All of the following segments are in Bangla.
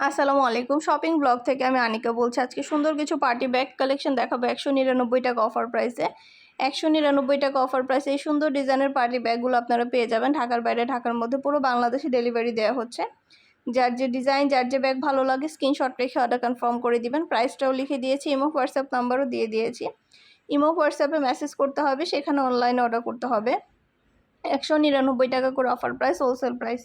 আসসালামু আলাইকুম। শপিং ব্লগ থেকে আমি আনিকা বলছি। আজকে সুন্দর কিছু পার্টি ব্যাগ কালেকশন দেখাবো। একশো নিরানব্বই টাকা অফার প্রাইসে। একশো নিরানব্বই টাকা অফার প্রাইসে এই সুন্দর ডিজাইনের পার্টি ব্যাগগুলো আপনারা পেয়ে যাবেন। ঢাকার বাইরে, ঢাকার মধ্যে পুরো বাংলাদেশে ডেলিভারি দেওয়া হচ্ছে। যার যে ডিজাইন, যার যে ব্যাগ ভালো লাগে স্ক্রিনশট রেখে অর্ডার কনফার্ম করে দিবেন। প্রাইসটাও লিখে দিয়েছি, ইমো, হোয়াটসঅ্যাপ নাম্বারও দিয়ে দিয়েছি। ইমো, হোয়াটসঅ্যাপে মেসেজ করতে হবে, সেখানে অনলাইনে অর্ডার করতে হবে। একশো নিরানব্বই টাকা করে অফার প্রাইস হোলসেল প্রাইস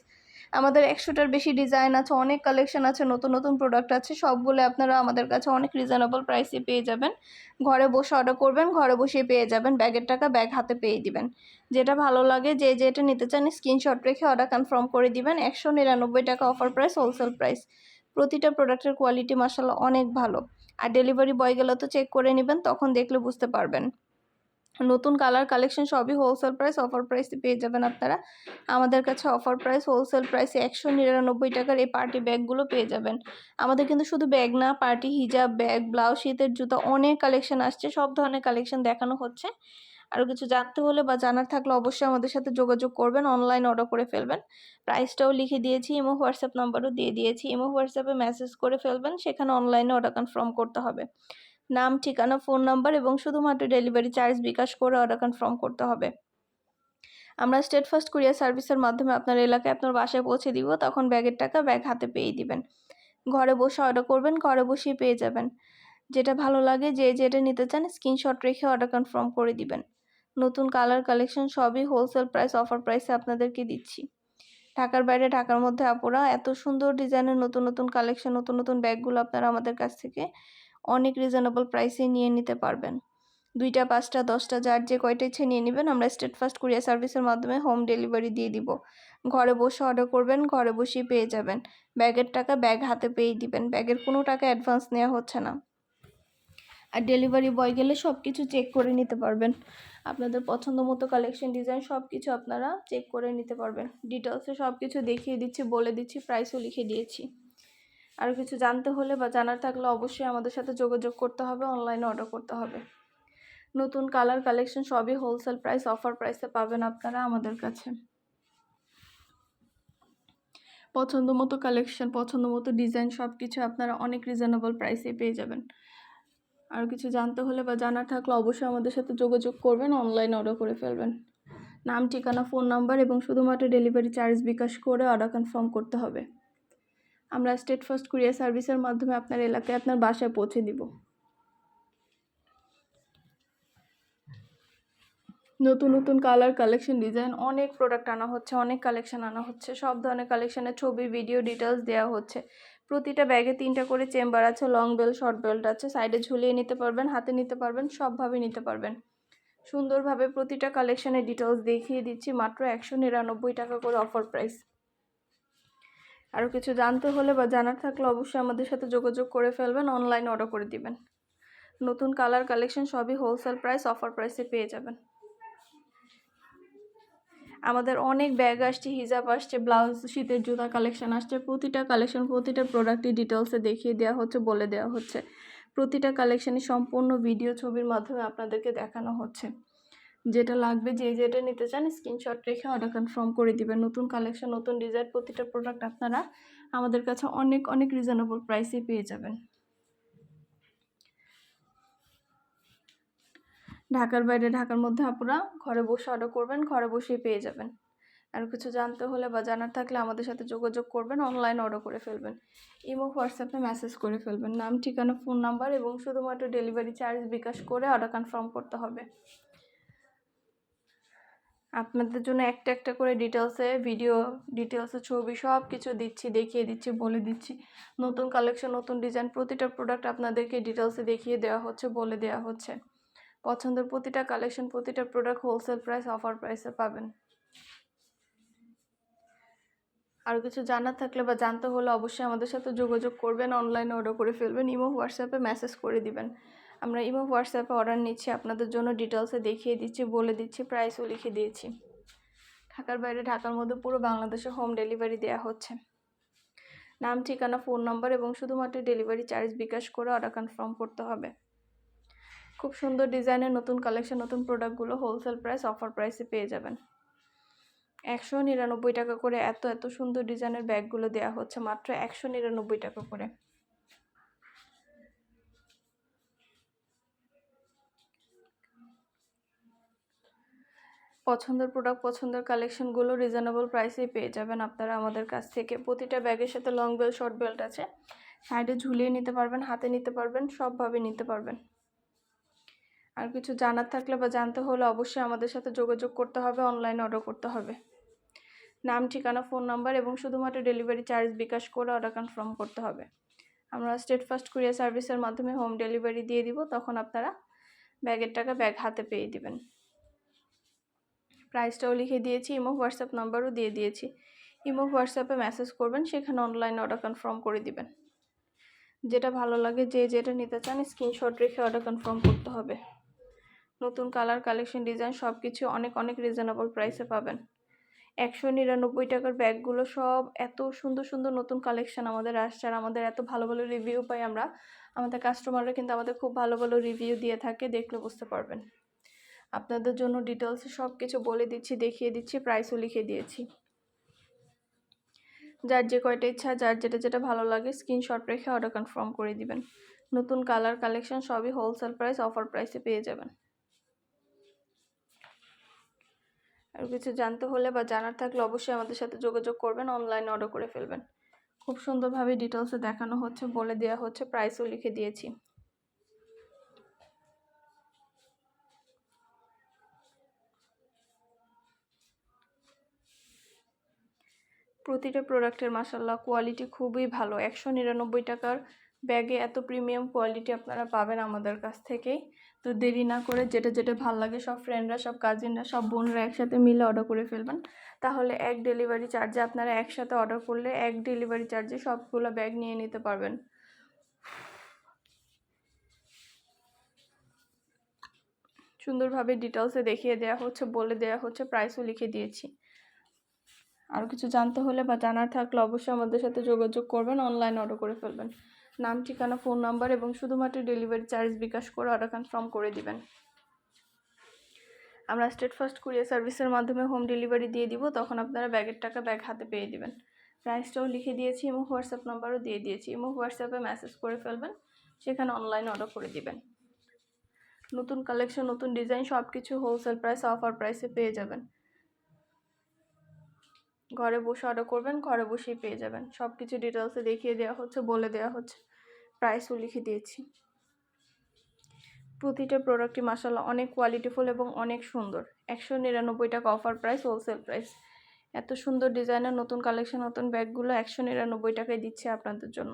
আমাদের একশোটার বেশি ডিজাইন আছে, অনেক কালেকশন আছে, নতুন নতুন প্রোডাক্ট আছে, সবগুলো আপনারা আমাদের কাছে অনেক রিজনেবল প্রাইসে পেয়ে যাবেন। ঘরে বসে অর্ডার করবেন, ঘরে বসে পেয়ে যাবেন ব্যাগের টাকা ব্যাগ হাতে পেয়ে দিবেন। যেটা ভালো লাগে, যে যেটা নিতে চান স্ক্রিনশট রেখে অর্ডার কনফার্ম করে দিবেন। একশো নিরানব্বই টাকা অফার প্রাইস হোলসেল প্রাইস প্রতিটা প্রোডাক্টের কোয়ালিটি মাসাল্লাহ অনেক ভালো। আর ডেলিভারি বয় গেলে তো চেক করে নেবেন, তখন দেখলে বুঝতে পারবেন। নতুন কালার কালেকশন সবই হোলসেল প্রাইস অফার প্রাইসে পেয়ে যাবেন আপনারা। আমাদের কাছে অফার প্রাইস হোলসেল প্রাইসে একশো নিরানব্বই টাকার এই পার্টি ব্যাগগুলো পেয়ে যাবেন। আমাদের কিন্তু শুধু ব্যাগ না পার্টি হিজাব ব্যাগ ব্লাউজ শীতের জুতো, অনেক কালেকশন আসছে, সব ধরনের কালেকশন দেখানো হচ্ছে। আরও কিছু জানতে হলে বা জানার থাকলে অবশ্যই আমাদের সাথে যোগাযোগ করবেন অনলাইন অর্ডার করে ফেলবেন। প্রাইসটাও লিখে দিয়েছি ইমো হোয়াটসঅ্যাপ নাম্বারও দিয়ে দিয়েছি। ইমো হোয়াটসঅ্যাপে মেসেজ করে ফেলবেন, সেখানে অনলাইনে অর্ডার কনফার্ম করতে হবে। নাম, ঠিকানা ফোন নাম্বার এবং শুধুমাত্র ডেলিভারি চার্জ বিকাশ করে অর্ডার কনফার্ম করতে হবে। আমরা স্টেট ফার্স্ট কুরিয়ার সার্ভিসের মাধ্যমে আপনার এলাকায় আপনার বাসায় পৌঁছে দিব, তখন ব্যাগের টাকা ব্যাগ হাতে পেয়ে দিবেন। ঘরে বসে অর্ডার করবেন, ঘরে বসেই পেয়ে যাবেন। যেটা ভালো লাগে, যে যেটা নিতে চান স্ক্রিনশট রেখে অর্ডার কনফার্ম করে দিবেন। নতুন কালার কালেকশন সবই হোলসেল প্রাইস অফার প্রাইসে আপনাদেরকে দিচ্ছি। ঢাকার বাইরে, ঢাকার মধ্যে আপুরা, এত সুন্দর ডিজাইনের নতুন নতুন কালেকশন নতুন নতুন ব্যাগগুলো আপনারা আমাদের কাছ থেকে অনেক রিজনেবল প্রাইসে নিয়ে নিতে পারবেন। দুইটা, পাঁচটা, দশটা, যার যে কয়টা ইচ্ছে নিয়ে নেবেন, আমরা স্টেট ফার্স্ট কুরিয়ার সার্ভিসের মাধ্যমে হোম ডেলিভারি দিয়ে দিব। ঘরে বসে অর্ডার করবেন, ঘরে বসেই পেয়ে যাবেন। ব্যাগের টাকা ব্যাগ হাতে পেয়ে দিবেন। ব্যাগের কোনো টাকা অ্যাডভান্স নেওয়া হচ্ছে না। আর ডেলিভারি বয় গেলে সব কিছু চেক করে নিতে পারবেন। আপনাদের পছন্দ মতো কালেকশন ডিজাইন সব কিছু আপনারা চেক করে নিতে পারবেন। ডিটেলসে সব কিছু দেখিয়ে দিচ্ছি, বলে দিচ্ছি প্রাইসও লিখে দিয়েছি। আরও কিছু জানতে হলে বা জানার থাকলে অবশ্যই আমাদের সাথে যোগাযোগ করতে হবে অনলাইনে অর্ডার করতে হবে। নতুন কালার কালেকশন সবই হোলসেল প্রাইস অফার প্রাইসে পাবেন আপনারা আমাদের কাছে। পছন্দ মতো কালেকশন পছন্দ মতো ডিজাইন সব কিছু আপনারা অনেক রিজনেবল প্রাইসে পেয়ে যাবেন। আর কিছু জানতে হলে বা জানার থাকলে অবশ্যই আমাদের সাথে যোগাযোগ করবেন অনলাইন অর্ডার করে ফেলবেন। নাম, ঠিকানা ফোন নাম্বার এবং শুধুমাত্র ডেলিভারি চার্জ বিকাশ করে অর্ডার কনফার্ম করতে হবে। আমরা স্টেট ফার্স্ট কুরিয়ার সার্ভিসের মাধ্যমে আপনার এলাকায় আপনার বাসায় পৌঁছে দিব। নতুন নতুন কালার কালেকশন ডিজাইন অনেক প্রোডাক্ট আনা হচ্ছে, অনেক কালেকশন আনা হচ্ছে, সব ধরনের কালেকশনের ছবি ভিডিও ডিটেলস দেওয়া হচ্ছে। প্রতিটা ব্যাগে তিনটা করে চেম্বার আছে লং বেল্ট শর্ট বেল্ট আছে সাইডে ঝুলিয়ে নিতে পারবেন, হাতে নিতে পারবেন, সবভাবে নিতে পারবেন। সুন্দরভাবে প্রতিটা কালেকশনের ডিটেলস দেখিয়ে দিচ্ছি, মাত্র একশো নিরানব্বই টাকা করে অফার প্রাইস আরও কিছু জানতে হলে বা জানার থাকলে অবশ্যই আমাদের সাথে যোগাযোগ করে ফেলবেন অনলাইন অর্ডার করে দিবেন। নতুন কালার কালেকশন সবই হোলসেল প্রাইস অফার প্রাইসে পেয়ে যাবেন। আমাদের অনেক ব্যাগ আসছে হিজাব আসছে ব্লাউজ শীতের জুতা কালেকশন আসছে, প্রতিটা কালেকশন প্রতিটা প্রোডাক্টের ডিটেলসে দেখিয়ে দেওয়া হচ্ছে, বলে দেওয়া হচ্ছে। প্রতিটা কালেকশানই সম্পূর্ণ ভিডিও ছবির মাধ্যমে আপনাদেরকে দেখানো হচ্ছে। যেটা লাগবে যে যেটা নিতে চান স্ক্রিনশট রেখে অর্ডার কনফার্ম করে দিবেন। নতুন কালেকশন নতুন ডিজাইন প্রতিটা প্রোডাক্ট আপনারা আমাদের কাছে অনেক অনেক রিজনেবল প্রাইসে পেয়ে যাবেন। ঢাকার বাইরে, ঢাকার মধ্যে আপনারা ঘরে বসে অর্ডার করবেন, ঘরে বসেই পেয়ে যাবেন। আর কিছু জানতে হলে বা জানার থাকলে আমাদের সাথে যোগাযোগ করবেন অনলাইন অর্ডার করে ফেলবেন। ইমো, হোয়াটসঅ্যাপে মেসেজ করে ফেলবেন। নাম, ঠিকানা ফোন নাম্বার এবং শুধুমাত্র ডেলিভারি চার্জ বিকাশ করে অর্ডার কনফার্ম করতে হবে। আপনাদের জন্য একটা একটা করে ডিটেলসে ভিডিও ডিটেলসে ছবি সব কিছু দিচ্ছি, দেখিয়ে দিচ্ছি, বলে দিচ্ছি। নতুন কালেকশন নতুন ডিজাইন প্রতিটা প্রোডাক্ট আপনাদেরকে ডিটেলসে দেখিয়ে দেওয়া হচ্ছে, বলে দেওয়া হচ্ছে। পছন্দের প্রতিটা কালেকশন প্রতিটা প্রোডাক্ট হোলসেল প্রাইস অফার প্রাইসে পাবেন। আর কিছু জানার থাকলে বা জানতে হলে অবশ্যই আমাদের সাথে যোগাযোগ করবেন অনলাইনে অর্ডার করে ফেলবেন, ইমো, হোয়াটসঅ্যাপে মেসেজ করে দিবেন। আমরা ইমো হোয়াটসঅ্যাপে অর্ডার নিচ্ছি, আপনাদের জন্য ডিটেলসে দেখিয়ে দিচ্ছি, বলে দিচ্ছি প্রাইসও লিখে দিয়েছি। ঢাকার বাইরে, ঢাকার মধ্যে পুরো বাংলাদেশে হোম ডেলিভারি দেওয়া হচ্ছে। নাম, ঠিকানা ফোন নম্বর এবং শুধুমাত্র ডেলিভারি চার্জ বিকাশ করে অর্ডার কনফার্ম করতে হবে। খুব সুন্দর ডিজাইনের নতুন কালেকশন নতুন প্রোডাক্টগুলো হোলসেল প্রাইস অফার প্রাইসে পেয়ে যাবেন। একশো নিরানব্বই টাকা করে এত এত সুন্দর ডিজাইনের ব্যাগগুলো দেওয়া হচ্ছে, মাত্র একশো নিরানব্বই টাকা করে। পছন্দের প্রোডাক্ট পছন্দের কালেকশনগুলো রিজনেবল প্রাইসেই পেয়ে যাবেন আপনারা আমাদের কাছ থেকে। প্রতিটা ব্যাগের সাথে লং বেল্ট শর্ট বেল্ট আছে। সাইডে ঝুলিয়ে নিতে পারবেন, হাতে নিতে পারবেন, সবভাবে নিতে পারবেন। আর কিছু জানার থাকলে বা জানতে হলে অবশ্যই আমাদের সাথে যোগাযোগ করতে হবে অনলাইন অর্ডার করতে হবে। নাম, ঠিকানা ফোন নাম্বার এবং শুধুমাত্র ডেলিভারি চার্জ বিকাশ করে অর্ডার কনফার্ম করতে হবে। আমরা স্টেট ফার্স্ট কুরিয়ার সার্ভিসের মাধ্যমে হোম ডেলিভারি দিয়ে দিব, তখন আপনারা ব্যাগের টাকা ব্যাগ হাতে পেয়ে দিবেন। প্রাইসটাও লিখে দিয়েছি ইমো হোয়াটসঅ্যাপ নাম্বারও দিয়ে দিয়েছি। ইমো হোয়াটসঅ্যাপে মেসেজ করবেন, সেখানে অনলাইন অর্ডার কনফার্ম করে দিবেন। যেটা ভালো লাগে, যে যেটা নিতে চান স্ক্রিনশট রেখে অর্ডার কনফার্ম করতে হবে। নতুন কালার কালেকশন ডিজাইন সব কিছু অনেক অনেক রিজনেবল প্রাইসে পাবেন। একশো নিরানব্বই টাকার ব্যাগগুলো সব এত সুন্দর সুন্দর নতুন কালেকশন আমাদের আসছে, আর আমাদের এত ভালো ভালো রিভিউ পাই আমরা। আমাদের কাস্টমাররা কিন্তু আমাদের খুব ভালো ভালো রিভিউ দিয়ে থাকে, দেখলে বুঝতে পারবেন। আপনাদের জন্য ডিটেলসে সব কিছু বলে দিচ্ছি, দেখিয়ে দিচ্ছি প্রাইসও লিখে দিয়েছি। যার যে কয়টা ইচ্ছা, যার যেটা যেটা ভালো লাগে স্ক্রিনশট রেখে অর্ডার কনফার্ম করে দিবেন। নতুন কালার কালেকশন সবই হোলসেল প্রাইস অফার প্রাইসে পেয়ে যাবেন। আর কিছু জানতে হলে বা জানার থাকলে অবশ্যই আমাদের সাথে যোগাযোগ করবেন অনলাইনে অর্ডার করে ফেলবেন। খুব সুন্দরভাবে ডিটেলসে দেখানো হচ্ছে, বলে দেওয়া হচ্ছে প্রাইসও লিখে দিয়েছি। প্রতিটা প্রোডাক্টের মাসাল্লাহ কোয়ালিটি খুবই ভালো। একশো নিরানব্বই টাকার ব্যাগে এত প্রিমিয়াম কোয়ালিটি আপনারা পাবেন আমাদের কাছ থেকেই। তো দেরি না করে যেটা যেটা ভালো লাগে সব ফ্রেন্ডরা সব কাজিনরা সব বোনরা একসাথে মিলে অর্ডার করে ফেলবেন। তাহলে এক ডেলিভারি চার্জে আপনারা একসাথে অর্ডার করলে এক ডেলিভারি চার্জে সবগুলো ব্যাগ নিয়ে নিতে পারবেন। সুন্দরভাবে ডিটেলসে দেখিয়ে দেওয়া হচ্ছে, বলে দেওয়া হচ্ছে প্রাইসও লিখে দিয়েছি। আর কিছু জানতে হলে বা জানার থাকলে অবশ্যই আমাদের সাথে যোগাযোগ করবেন অনলাইন অর্ডার করে ফেলবেন। নাম, ঠিকানা ফোন নাম্বার এবং শুধুমাত্র ডেলিভারি চার্জ বিকাশ করে অর্ডার কনফার্ম করে দিবেন। আমরা স্টেট ফার্স্ট কুরিয়ার সার্ভিসের মাধ্যমে হোম ডেলিভারি দিয়ে দিব, তখন আপনারা ব্যাগের টাকা ব্যাগ হাতে পেয়ে দিবেন। প্রাইসটাও লিখে দিয়েছি, এবং হোয়াটসঅ্যাপ নাম্বারও দিয়ে দিয়েছি, এবং হোয়াটসঅ্যাপে মেসেজ করে ফেলবেন, সেখানে অনলাইন অর্ডার করে দিবেন। নতুন কালেকশন নতুন ডিজাইন সব কিছু হোলসেল প্রাইস অফার প্রাইসে পেয়ে যাবেন। ঘরে বসে অর্ডার করবেন, ঘরে বসেই পেয়ে যাবেন। সব কিছু ডিটেলসে দেখিয়ে দেওয়া হচ্ছে, বলে দেওয়া হচ্ছে। প্রাইসও লিখে দিয়েছি। প্রতিটা প্রোডাক্টই মাসাল্লাহ অনেক কোয়ালিটিফুল এবং অনেক সুন্দর। একশো নিরানব্বই টাকা অফার প্রাইস হোলসেল প্রাইস এত সুন্দর ডিজাইনের নতুন কালেকশন নতুন ব্যাগগুলো একশো নিরানব্বই টাকায় দিচ্ছে আপনাদের জন্য।